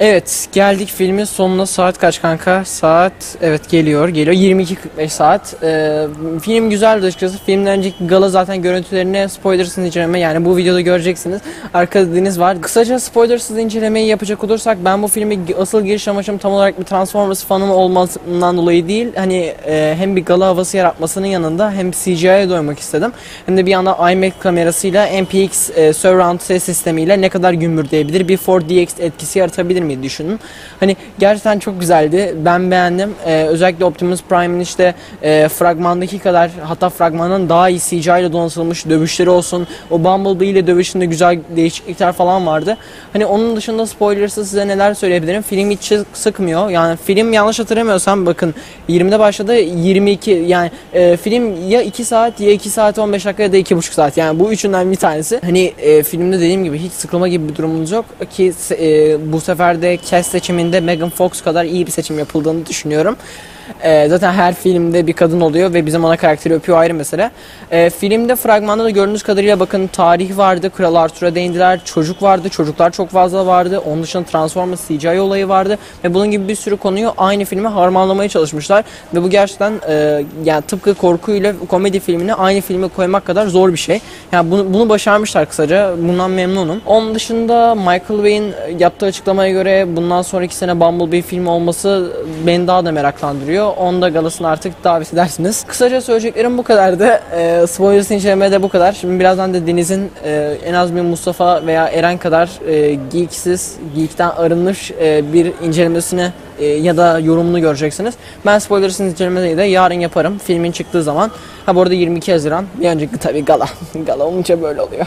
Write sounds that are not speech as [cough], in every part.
Evet geldik filmin sonuna saat kaç kanka? Saat evet geliyor geliyor 22.45 saat. Ee, film güzeldi açıkçası. Filmden önceki gala zaten görüntülerini spoilersız inceleme yani bu videoda göreceksiniz. Arkada deniz var. Kısaca spoilersız incelemeyi yapacak olursak ben bu filmi asıl giriş amacım tam olarak bir Transformers fanı olmasından dolayı değil. Hani e, hem bir gala havası yaratmasının yanında hem CGI'ye doymak istedim. Hem de bir yandan IMAX kamerasıyla MPX e, surround ses sistemiyle ne kadar gümbürdeyebilir bir 4DX etkisi yaratabilir mi düşünün. Hani gerçekten çok güzeldi. Ben beğendim. Ee, özellikle Optimus Prime'in işte e, fragmandaki kadar hatta fragmanın daha iyi CGI ile donatılmış dövüşleri olsun. O Bumblebee ile dövüşünde güzel değişiklikler falan vardı. Hani onun dışında spoilersız size neler söyleyebilirim. Film hiç sıkmıyor. Yani film yanlış hatırlamıyorsam bakın 20'de başladı 22 yani e, film ya 2 saat ya 2 saat 15 dakika ya da 2,5 saat. Yani bu üçünden bir tanesi. Hani e, filmde dediğim gibi hiç sıkılma gibi bir durumunuz yok ki e, bu sefer de cast seçiminde Megan Fox kadar iyi bir seçim yapıldığını düşünüyorum. E, zaten her filmde bir kadın oluyor ve bizim ana karakteri öpüyor ayrı mesele. E, filmde fragmanda da gördüğünüz kadarıyla bakın tarih vardı, Kral Arthur'a değindiler, çocuk vardı, çocuklar çok fazla vardı. Onun dışında Transformers CGI olayı vardı ve bunun gibi bir sürü konuyu aynı filme harmanlamaya çalışmışlar. Ve bu gerçekten e, yani tıpkı korku ile komedi filmini aynı filme koymak kadar zor bir şey. Yani bunu, bunu başarmışlar kısaca. Bundan memnunum. Onun dışında Michael Bay'in yaptığı açıklamaya göre bundan sonraki sene Bumblebee filmi olması beni daha da meraklandırıyor geliyor. Onda galasını artık davet edersiniz. Kısaca söyleyeceklerim bu kadardı. E, spoilers incelemede bu kadar. Şimdi birazdan da Deniz'in e, en az bir Mustafa veya Eren kadar e, geeksiz, geekten arınmış e, bir incelemesini e, ya da yorumunu göreceksiniz. Ben spoilersız incelemeyi de yarın yaparım filmin çıktığı zaman. Ha bu arada 22 Haziran bir önceki [laughs] tabii gala. gala olunca böyle oluyor.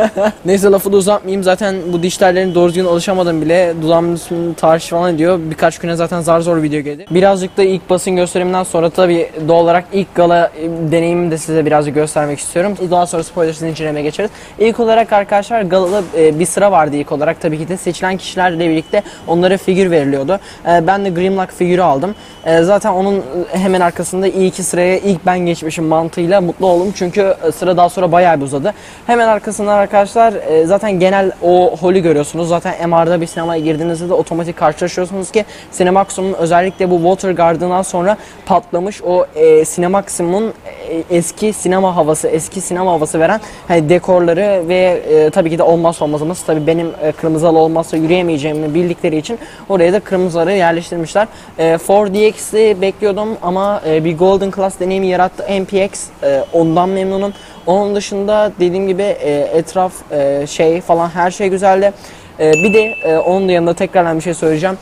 [laughs] Neyse lafı da uzatmayayım. Zaten bu dişlerlerin doğru düzgün alışamadım bile. Dudağımın tarih falan ediyor. Birkaç güne zaten zar zor video geldi. Birazcık da ilk basın gösteriminden sonra tabii doğal olarak ilk gala e, deneyimimi de size birazcık göstermek istiyorum. Daha sonra spoilersız incelemeye geçeriz. İlk olarak arkadaşlar galada e, bir sıra vardı ilk olarak. Tabii ki de seçilen kişilerle birlikte onlara figür veriliyordu. Ben ben de Grimlock figürü aldım. E, zaten onun hemen arkasında iyi ki sıraya ilk ben geçmişim mantığıyla mutlu oldum. Çünkü e, sıra daha sonra bayağı bir uzadı. Hemen arkasından arkadaşlar e, zaten genel o holü görüyorsunuz. Zaten MR'da bir sinemaya girdiğinizde de otomatik karşılaşıyorsunuz ki Cinemaximum özellikle bu Water Garden'dan sonra patlamış o e, Cinemaximum'un e, eski sinema havası, eski sinema havası veren hani dekorları ve e, tabii ki de olmazsa olmazımız tabii benim e, kırmızı halı olmazsa yürüyemeyeceğimi bildikleri için oraya da kırmızı halı yerleştirmişler geliştirmişler. E, 4DX'i bekliyordum ama e, bir Golden Class deneyimi yarattı MPX. E, ondan memnunum. Onun dışında dediğim gibi e, etraf e, şey falan her şey güzeldi. E, bir de e, onun da yanında tekrardan bir şey söyleyeceğim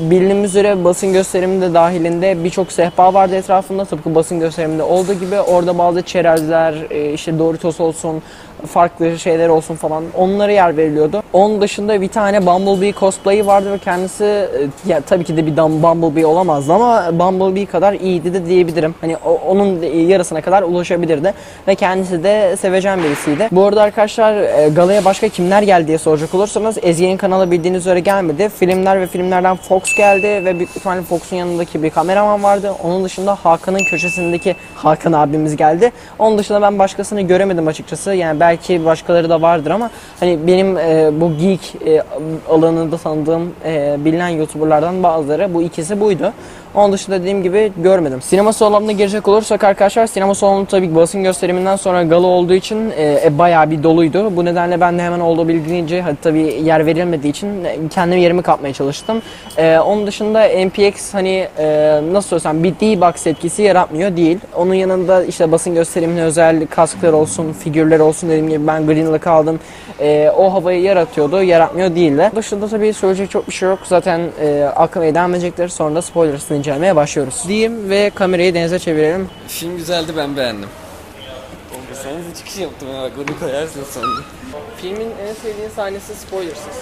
bildiğimiz üzere basın gösteriminde dahilinde birçok sehpa vardı etrafında tıpkı basın gösteriminde olduğu gibi orada bazı çerezler e, işte Doritos olsun farklı şeyler olsun falan onlara yer veriliyordu. Onun dışında bir tane Bumblebee cosplay'i vardı ve kendisi e, ya tabii ki de bir Bumblebee olamazdı ama Bumblebee kadar iyiydi de diyebilirim. Hani onun yarısına kadar ulaşabilirdi ve kendisi de sevecen birisiydi. Bu arada arkadaşlar e, galaya başka kimler geldi diye soracak olursanız Ezgi'nin kanalı bildiğiniz üzere gelmedi. Filmler ve filmlerden Fox geldi ve büyük ihtimalle Fox'un yanındaki bir kameraman vardı. Onun dışında Hakan'ın köşesindeki Hakan abimiz geldi. Onun dışında ben başkasını göremedim açıkçası. Yani belki başkaları da vardır ama hani benim e, bu geek e, alanında tanıdığım e, bilinen youtuberlardan bazıları bu ikisi buydu. Onun dışında dediğim gibi görmedim. Sinema salonuna girecek olursak arkadaşlar sinema salonu tabii basın gösteriminden sonra gala olduğu için e, e, bayağı bir doluydu. Bu nedenle ben de hemen olabildiğince hadi tabii yer verilmediği için e, kendim yerimi kapmaya çalıştım. E, onun dışında MPX hani e, nasıl söylesem bir D-Box etkisi yaratmıyor değil. Onun yanında işte basın gösterimine özel kasklar olsun, figürler olsun dediğim gibi ben Greenlock aldım. E, o havayı yaratıyordu, yaratmıyor değil de. Dışında tabii söyleyecek çok bir şey yok. Zaten e, aklıma devam. Sonra da spoilersını incelemeye başlıyoruz. Diyeyim ve kamerayı denize çevirelim. Film güzeldi ben beğendim. Oğlum sen de çıkış yaptım ya bak bunu koyarsın sonra. Filmin en sevdiğin sahnesi spoilersız.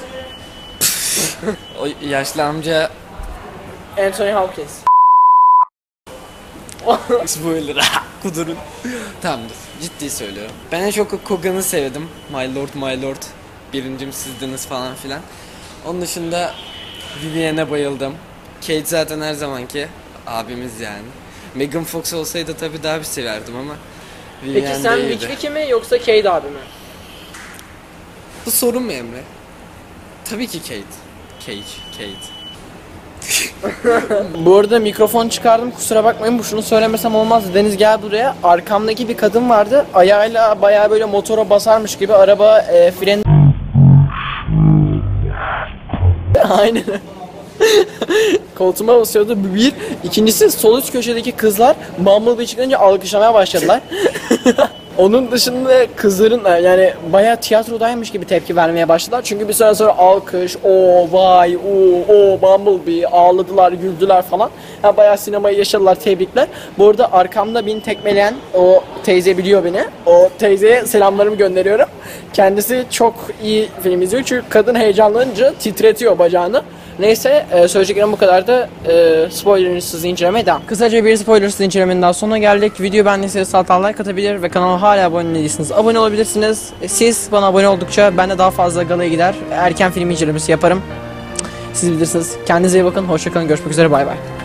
[laughs] o yaşlı amca Anthony Hopkins. [laughs] spoiler kudurun. Tamamdır ciddi söylüyorum. Ben en çok Kogan'ı sevdim. My Lord My Lord. Birincim sizdiniz falan filan. Onun dışında Vivian'e bayıldım. Kate zaten her zamanki abimiz yani. Megan Fox olsaydı tabii daha bir severdim ama Vivian Peki sen Witch Wiki mi yoksa Kate abi mi? Bu sorun mu Emre? Tabii ki Kate. Cage. Kate. [laughs] Bu arada mikrofon çıkardım kusura bakmayın bu şunu söylemesem olmaz. Deniz gel buraya. Arkamdaki bir kadın vardı. Ayağıyla bayağı böyle motora basarmış gibi araba e, fren... [laughs] Aynen. [laughs] Koltuğuma basıyordu bir. İkincisi sol üst köşedeki kızlar Bumblebee çıkınca alkışlamaya başladılar. [laughs] Onun dışında kızların yani bayağı tiyatrodaymış gibi tepki vermeye başladılar. Çünkü bir süre sonra alkış, o vay, o o Bumblebee ağladılar, güldüler falan. Ha, bayağı sinemayı yaşadılar, tebrikler. Bu arada arkamda beni tekmeleyen o teyze biliyor beni. O teyzeye selamlarımı gönderiyorum. Kendisi çok iyi film izliyor çünkü kadın heyecanlanınca titretiyor bacağını. Neyse e, söyleyeceklerim bu kadar da e, spoilersız incelemeye devam. Kısaca bir spoilersız incelemenin daha sonuna geldik. Video beğendiyseniz sağ like atabilir ve kanala hala abone değilseniz abone olabilirsiniz. E, Siz bana abone oldukça ben de daha fazla galaya gider. Erken film incelemesi yaparım. Siz bilirsiniz. Kendinize iyi bakın. Hoşçakalın. Görüşmek üzere. Bay bay.